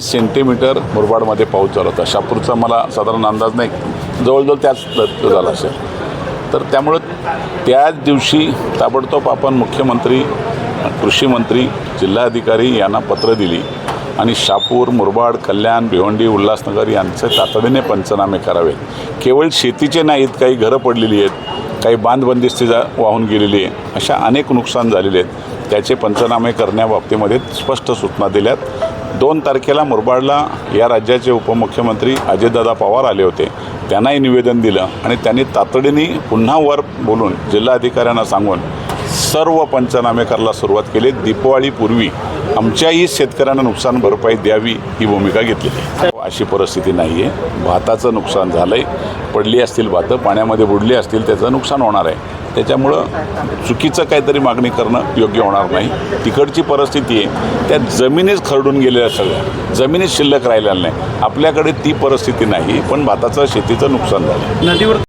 Centimetre मुरबाडमध्ये पाऊस झाला होता. शापूरचा मला साधारण अंदाज नाही. जवळजवळ त्याच झाला असेल. तर त्यामुळं त्याच दिवशी ताबडतोब आपण मुख्यमंत्री कृषीमंत्री जिल्हाधिकारी यांना पत्र दिली आणि शापूर मुरबाड कल्याण भिवंडी उल्हासनगर यांचे तातडीने पंचनामे करावेत. केवळ शेतीचे नाहीत काही घरं पडलेली आहेत काही बांधबंदिस्ती जा वाहून गेलेली आहे अशा अनेक नुकसान झालेले आहेत. त्याचे पंचनामे करण्याबाबतीमध्ये स्पष्ट सूचना दिल्यात. दोन तारखेला मुरबाडला या राज्याचे उपमुख्यमंत्री अजितदादा पवार आले होते. त्यांनाही निवेदन दिलं आणि त्यांनी तातडीने पुन्हा वर बोलून जिल्हाधिकाऱ्यांना सांगून सर्व पंचनामे करायला सुरुवात केली. दीपावळीपूर्वी आमच्याही शेतकऱ्यांना नुकसान भरपाई द्यावी ही भूमिका घेतली अशी परिस्थिती नाही आहे भाताचं नुकसान झालं आहे पडली असतील भातं पाण्यामध्ये बुडली असतील त्याचं नुकसान होणार आहे. त्याच्यामुळं चुकीचं काहीतरी मागणी करणं योग्य होणार नाही. तिकडची परिस्थिती आहे त्या जमिनीच खरडून गेलेल्या सगळ्या. जमिनीच शिल्लक राहिलेल्या नाही. आपल्याकडे ती परिस्थिती नाही पण भाताचं शेतीचं नुकसान झालं. नदीवर